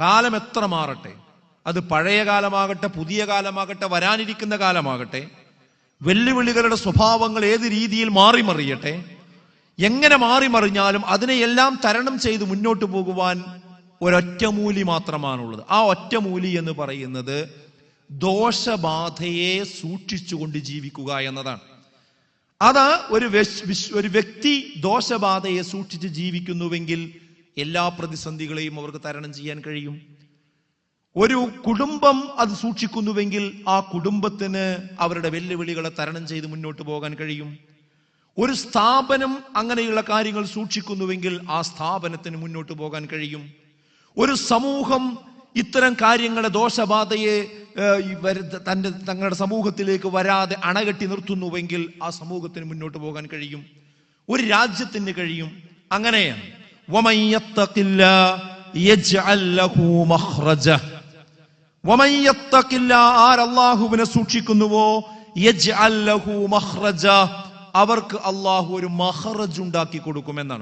കാലം എത്ര മാറട്ടെ? അത് പഴയ കാലമാകട്ടെ പുതിയ കാലമാകട്ടെ വരാനിരിക്കുന്ന കാലമാകട്ടെ വെല്ലുവിളികളുടെ സ്വഭാവങ്ങൾ ഏത് രീതിയിൽ മാറി മറിയട്ടെ എങ്ങനെ മാറി മറിഞ്ഞാലും അതിനെയെല്ലാം തരണം ചെയ്ത് മുന്നോട്ട് പോകുവാൻ ഒരൊറ്റമൂലി മാത്രമാണുള്ളത്. ആ ഒറ്റമൂലി എന്ന് പറയുന്നത് ദോഷബാധയെ സൂക്ഷിച്ചുകൊണ്ട് ജീവിക്കുക എന്നതാണ്. അത് ഒരു ഒരു വ്യക്തി ദോഷബാധയെ സൂക്ഷിച്ച് ജീവിക്കുന്നുവെങ്കിൽ എല്ലാ പ്രതിസന്ധികളെയും അവർക്ക് തരണം ചെയ്യാൻ കഴിയും. ഒരു കുടുംബം അത് സൂക്ഷിക്കുന്നുവെങ്കിൽ ആ കുടുംബത്തിന് അവരുടെ വെല്ലുവിളികളെ തരണം ചെയ്ത് മുന്നോട്ട് പോകാൻ കഴിയും. ഒരു സ്ഥാപനം അങ്ങനെയുള്ള കാര്യങ്ങൾ സൂക്ഷിക്കുന്നുവെങ്കിൽ ആ സ്ഥാപനത്തിന് മുന്നോട്ട് പോകാൻ കഴിയും. ഒരു സമൂഹം ഇത്തരം കാര്യങ്ങളെ ദോഷബാധയെ തന്റെ തങ്ങളുടെ സമൂഹത്തിലേക്ക് വരാതെ അണകെട്ടി നിർത്തുന്നുവെങ്കിൽ ആ സമൂഹത്തിന് മുന്നോട്ട് പോകാൻ കഴിയും. ഒരു രാജ്യത്തിന് കഴിയും. അങ്ങനെയാണ്. ആരല്ലാഹുവിനെ സൂക്ഷിക്കുന്നുവോ? അവർക്ക് അള്ളാഹു ഒരു മഹറജ് ഉണ്ടാക്കി കൊടുക്കുമെന്നാണ്.